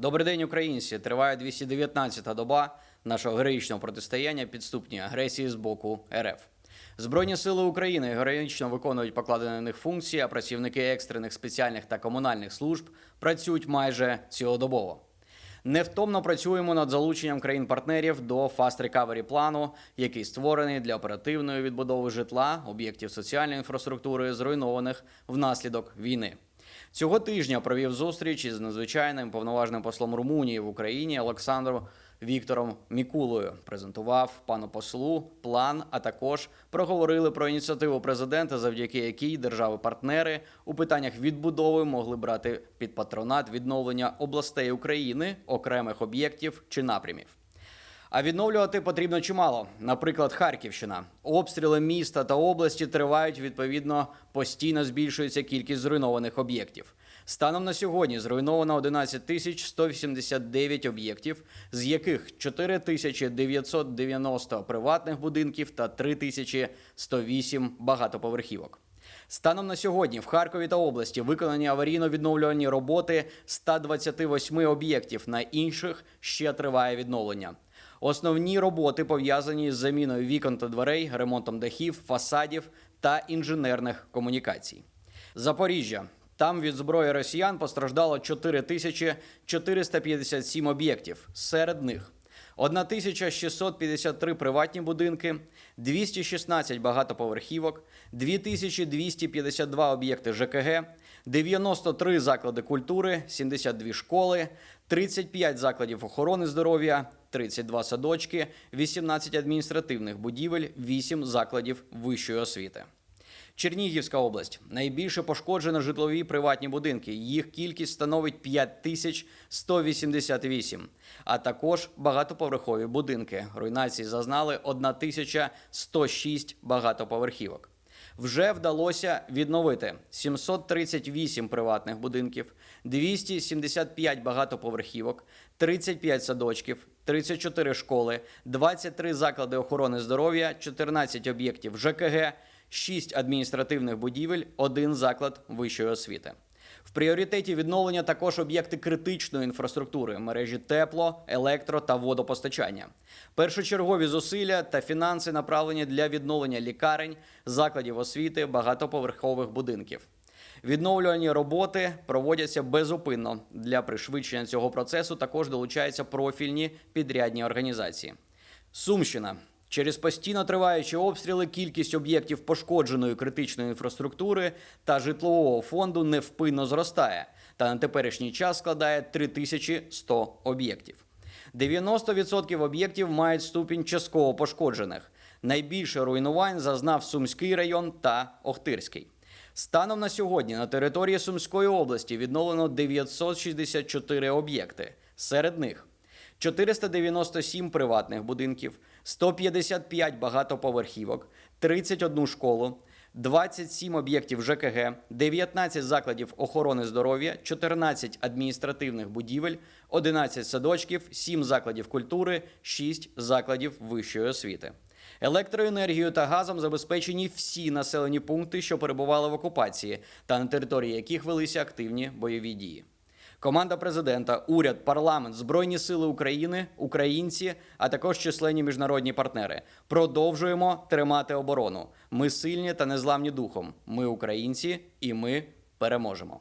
Добрий день, українці! Триває 219-та доба нашого героїчного протистояння підступній агресії з боку РФ. Збройні сили України героїчно виконують покладені на них функції, а працівники екстрених спеціальних та комунальних служб працюють майже цілодобово. Невтомно працюємо над залученням країн-партнерів до Fast Recovery плану, який створений для оперативної відбудови житла, об'єктів соціальної інфраструктури, зруйнованих внаслідок війни. Цього тижня провів зустріч із надзвичайним повноважним послом Румунії в Україні Олександром Віктором Мікулою. Презентував пану послу план, а також проговорили про ініціативу президента, завдяки якій держави-партнери у питаннях відбудови могли брати під патронат відновлення областей України, окремих об'єктів чи напрямів. А відновлювати потрібно чимало. Наприклад, Харківщина. Обстріли міста та області тривають відповідно постійно збільшується кількість зруйнованих об'єктів. Станом на сьогодні зруйновано 11 тисяч 189 об'єктів, з яких 4 тисячі 990 приватних будинків та 3 тисячі 108 багатоповерхівок. Станом на сьогодні в Харкові та області виконані аварійно-відновлювальні роботи 128 об'єктів. На інших ще триває відновлення. Основні роботи пов'язані з заміною вікон та дверей, ремонтом дахів, фасадів та інженерних комунікацій. Запоріжжя. Там від зброї росіян постраждало 4457 об'єктів. Серед них 1653 приватні будинки, 216 багатоповерхівок, 2252 об'єкти ЖКГ, 93 заклади культури, 72 школи, 35 закладів охорони здоров'я, 32 садочки, 18 адміністративних будівель, 8 закладів вищої освіти. Чернігівська область найбільше пошкоджено житлові приватні будинки. Їх кількість становить 5188, а також багатоповерхові будинки. Руйнації зазнали 1106 багатоповерхівок. Вже вдалося відновити 738 приватних будинків, 275 багатоповерхівок, 35 садочків, 34 школи, 23 заклади охорони здоров'я, 14 об'єктів ЖКГ, 6 адміністративних будівель, 1 заклад вищої освіти. В пріоритеті відновлення також об'єкти критичної інфраструктури, мережі тепло, електро та водопостачання. Першочергові зусилля та фінанси направлені для відновлення лікарень, закладів освіти, багатоповерхових будинків. Відновлювальні роботи проводяться безупинно. Для пришвидшення цього процесу також долучаються профільні підрядні організації. Сумщина. Через постійно триваючі обстріли кількість об'єктів пошкодженої критичної інфраструктури та житлового фонду невпинно зростає та на теперішній час складає 3100 об'єктів. 90% об'єктів мають ступінь частково пошкоджених. Найбільше руйнувань зазнав Сумський район та Охтирський. Станом на сьогодні на території Сумської області відновлено 964 об'єкти. Серед них 497 приватних будинків, 155 багатоповерхівок, 31 школу, 27 об'єктів ЖКГ, 19 закладів охорони здоров'я, 14 адміністративних будівель, 11 садочків, 7 закладів культури, 6 закладів вищої освіти. Електроенергією та газом забезпечені всі населені пункти, що перебували в окупації, та на території яких велися активні бойові дії. Команда президента, уряд, парламент, збройні сили України, українці, а також численні міжнародні партнери. Продовжуємо тримати оборону. Ми сильні та незламні духом. Ми українці, і ми переможемо.